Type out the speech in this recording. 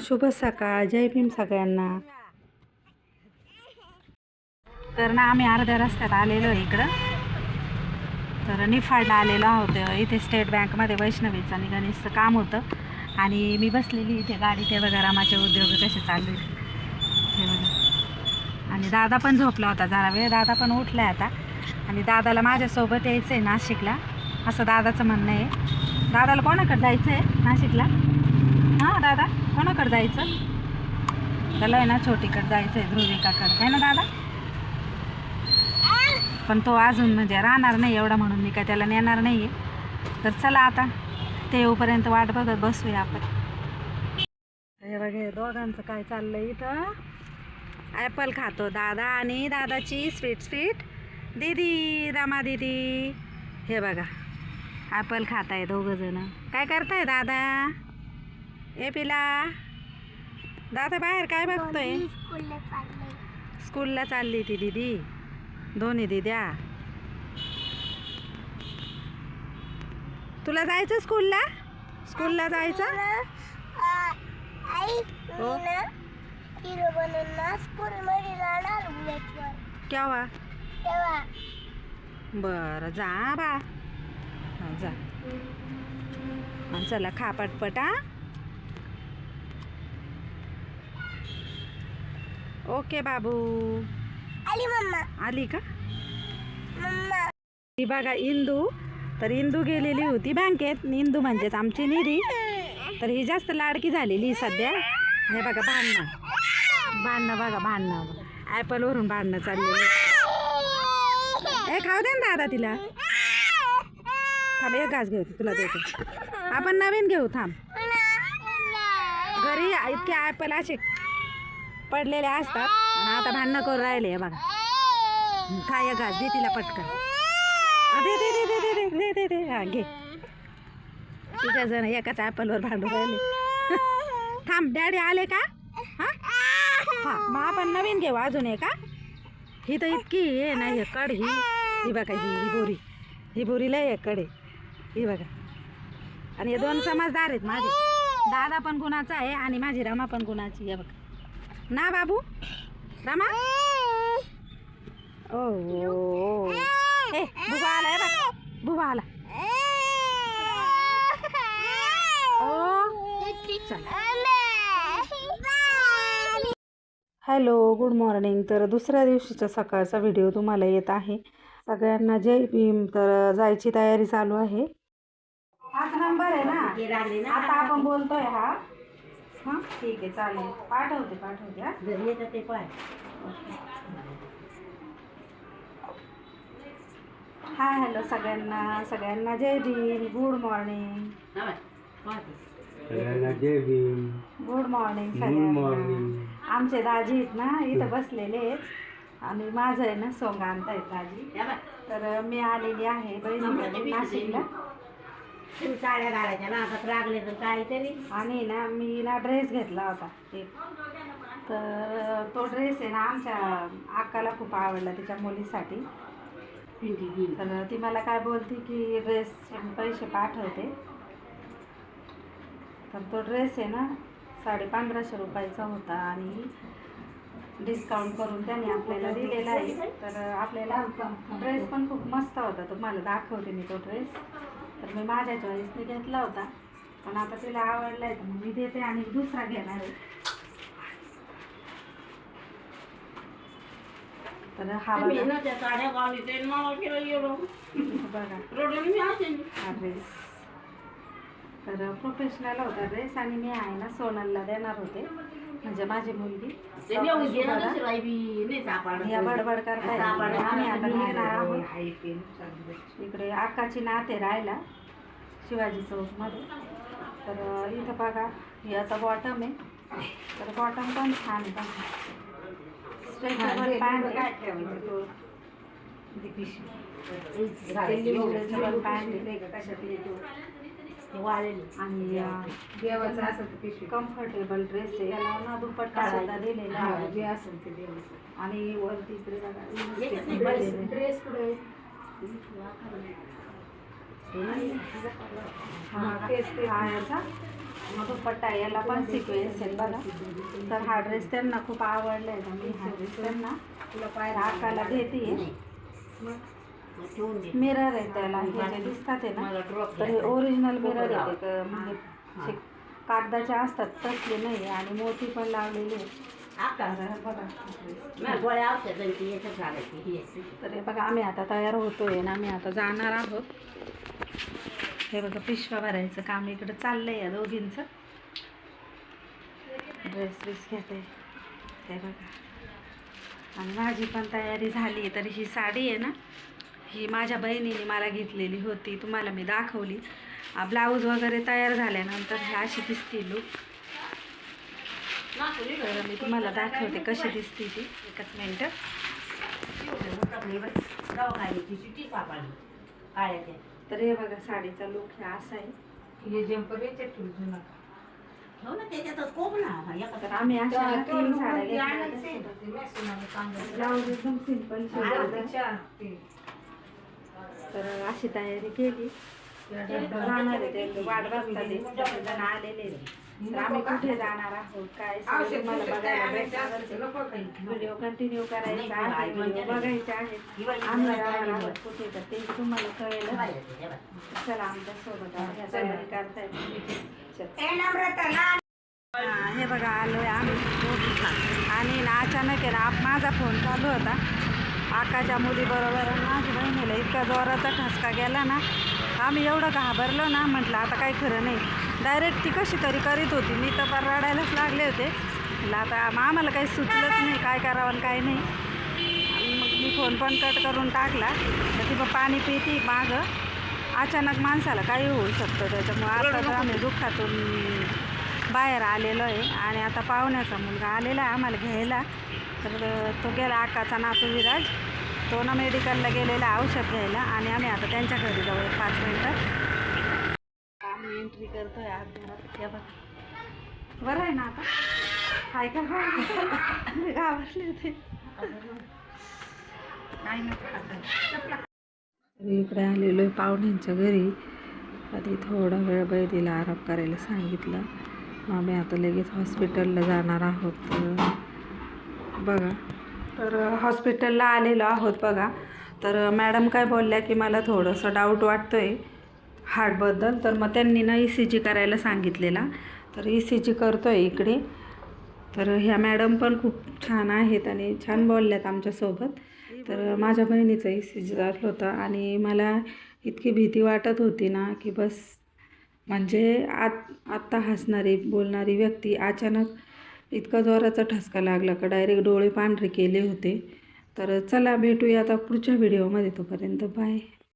शुभ सकाळ. जय भीम सगळ्यांना. तर ना आम्ही अर्ध्या रस्त्यात आलेलो इकडं. तर निफाडला आलेलो आहोत. इथे स्टेट बँकमध्ये वैष्णवीचं आणि गणेशचं काम होतं. आणि मी बसलेली इथे गाडी. ते बघा रामाचे उद्योग कसे चालू आहेत. हे बघा. आणि दादा पण झोपला होता जरा वेळ. दादा पण उठला आहे आता. आणि दादाला माझ्यासोबत यायचं आहे नाशिकला. असं दादाचं म्हणणं आहे. दादाला कोणाकडे जायचं आहे नाशिकला? हां दादा? कोणाकडे जायचं? त्याला आहे ना छोटीकडे जायचं आहे ध्रुविकाकडे. आहे ना दादा? पण तो अजून म्हणजे राहणार नाही एवढा म्हणून मी काय त्याला नेणार नाही आहे तर चला आता ते येऊपर्यंत वाट बघत बसूया आपण. हे बघा दोघांचं काय चाललंय इथं? ॲपल खातो दादा आणि दादाची स्वीट स्वीट दीदी रामा दीदी. हे बघा ॲपल खात आहे दोघं जण. काय करताय दादा? ए पिला. दादा बाहेर काय बघतोय? स्कूलला चालली ती दीदी. दोन्ही दिद्या. तुला जायचं स्कूलला? स्कूलला जायचं? हो. केव्हा? बरं जा बा. जा. चला खा पटपट ओके बाबू. आली मम्मा. आली का? मम्मा. ही बघा इंदू. तर इंदू गेलेली होती बँकेत. इंदू म्हणजेच आमची निधी. तर ही जास्त लाडकी झालेली सध्या. हे बघा भांडणं. भांडणं बघा भांडणं ॲपलवरून भांडणं चाललेली ए खाऊ दे ना दादा तिला. थांब एक घास घेऊ तुला देते. आपण नवीन घेऊ थांब. घरी इतके ॲपल असे पडलेले असतात. आणि आता भांडणं करून राहिले हे बघा. खा घास दे तिला पटकन. दे दे दे दे दे दे दे दे हा घे. तिघ जण एकाच ॲपलवर भांडून राहिले. थांब डॅडी आले का? हा? हां मग आपण नवीन घेऊ अजून आहे का ही तर इतकी हे नाही कड ही ही बघा ही ही बोरी. ही बोरी लय आहे कडे ही बघा. आणि हे दोन समजदार आहेत माझे. दादा पण गुणाचा आहे आणि माझी रमा पण गुणाची आहे बघा. ना बाबू? रमा? ओ ए बुबा आला आहे बघ बुबा आला. Hello good morning. तर दुसऱ्या दिवशीचा सकाळचा व्हिडिओ तुम्हाला येत आहे. सगळ्यांना जय भीम. तर जायची तयारी चालू आहे. हाच नंबर आहे ना. आता आपण बोलतोय हा. हां ठीक आहे चालेल. पाठवते पाठवते हा. हाय हॅलो सगळ्यांना. सगळ्यांना जय भीम. Good morning. सगळ्यांना जय भीम. गुड मॉर्निंग गुड सगळ्यांना. मॉर्निंग. आमचे दाजी आहेत ना इथं बसलेले आहेत. आणि माझं आहे ना सोंग आणतायत दाजी. तर मी आलेली आहे. बहिणीकडे नाशिकला. साड्या घालायच्या ना आता लागले तर काहीतरी. आणि ना मी ना ड्रेस घेतला होता एक. तर तो ड्रेस आहे ना आमच्या अक्काला खूप आवडला तिच्या मुलीसाठी. तर ती मला काय बोलती की ड्रेस पैसे पाठवते. तर तो ड्रेस आहे ना साडे पंधराशे रुपयाचा होता आणि डिस्काउंट करून त्याने आपल्याला दिलेला आहे. तर आपल्याला ड्रेस पण खूप मस्त होता. तुम्हाला दाखवते मी तो ड्रेस तर मी माझ्या चॉईसने घेतला होता. पण आता तिला आवडला आहे तर मी देते आणि दुसरा घेणार आहे. तर हा बघा. ड्रेस तर प्रोफेशनल होता ड्रेस आणि मी आहे ना सोनलला देणार होते. म्हणजे माझी मुलगी या बडबड करताय आम्ही आता आहोत. इकडे अक्काची नाते राहायला शिवाजी चौकमध्ये तर इथं बघा याचा बॉटम आहे. तर बॉटम पण छान आहे असते आणि देवाचं असेल पिशवी. कम्फर्टेबल ड्रेस आहे. याला ना दुपट्टा सुद्धा दिलेला जे असेल ते देवाचं आणि वरती इकडे ड्रेस कुठे हा, याचा. दुपट्टा याला पण सिक्वेन्स आहे बघा. तर हा ड्रेस त्यांना खूप आवडला आहे मी हा. ड्रेस त्यांना तुला पाय राखायला देते. मिरर आहे त्याला हे जे दिसतात आहे ना तर हे ओरिजिनल मिरर ते क- म्हणजे कागदाचे असतात तसले नाही आणि मोती पण लावलेली आहे तर ही हे बघा आम्ही आता तयार होतोय आणि आम्ही आता जाणार आहोत. हे बघा पिशव्या भरायचं काम इकडं चाललंय या दोघींचं. ड्रेस बिस घेते. हे बघा. आणि माझी पण तयारी झाली आहे तरी ही साडी आहे ना ही माझ्या बहिणीने मला घेतलेली होती. तुम्हाला मी दाखवली. ब्लाऊज वगैरे तयार झाल्यानंतर ही अशी दिसते लुक तर मी तुम्हाला दाखवते कशी दिसते ती. एकच मिनटं. तर हे बघा साडीचा लुक हे असा आहे. हो तर आम्ही अशा तीन साड्या ब्लाऊज एकदम सिंपल तर अशी तयारी केली. जाणार आहे वाट बघतात ते. जण आलेले. तर आम्ही कुठे जाणार आहोत काय बघायला भेटणार व्हिडिओ कंटिन्यू करायचा आहे व्हिडिओ बघायचे आहेत आम्ही जाणार आहोत कुठे तर ते तुम्हाला कळेल. चला आमच्यासोबत तयारी करतायत चल. हा, बघा आलोय आम्ही. आणि ना अचानक आहे ना माझा फोन चालू होता. आकाच्या मुलीबरोबर माझ्या बहिणीला इतका जोराचा ठसका गेला ना आम्ही एवढं घाबरलो ना म्हटलं आता काही खरं नाही. डायरेक्ट ती कशी तरी करीत होती. मी तर फार रडायलाच लागले होते. म्हटलं आता आम्हाला काही सुचलंच नाही काय करावं आणि काय नाही. आणि मग मी फोन पण कट करून टाकला. तर ती मग पाणी पिती मागं. अचानक माणसाला काही होऊ शकतं त्याच्यामुळे आता तर आम्ही दुःखातून बाहेर आलेलो आहे. आणि आता पाहुण्याचा मुलगा आलेला आहे आम्हाला घ्यायला. तर तो गेला आकाचा नातू विराज तो ना मेडिकलला गेलेला औषध घ्यायला. आणि आम्ही आता त्यांच्या घरी जाऊ एक पाच मिनटं. आम्ही एंट्री करतोय आज घरात. हे बघा. बरं आहे ना आता? काय का? घाबरले होते इकडे आलेलो आहे पाहुण्यांच्या घरी. आधी थोडा वेळ बैदीला आराम करायला सांगितलं. मग आम्ही आता लगेच हॉस्पिटलला जाणार आहोत. बघा. तर हॉस्पिटलला आलेलो आहोत बघा. तर मॅडम काय बोलल्या की मला थोडंसं डाऊट वाटतो आहे हार्टबद्दल तर मग त्यांनी ना ई सी जी करायला सांगितलेला. तर ई सी जी करतो आहे इकडे. तर ह्या मॅडम पण खूप छान आहेत आणि छान बोलल्यात आमच्यासोबत. तर माझ्या बहिणीचं ई सी जी झालं होतं आणि मला इतकी भीती वाटत होती ना की बस म्हणजे आत आत्ता हसणारी बोलणारी व्यक्ती अचानक इतका जोराचा ठसका लागला का डायरेक्ट डोळे पांढरे केले होते. तर चला भेटूया आता पुढच्या व्हिडिओमध्ये तोपर्यंत बाय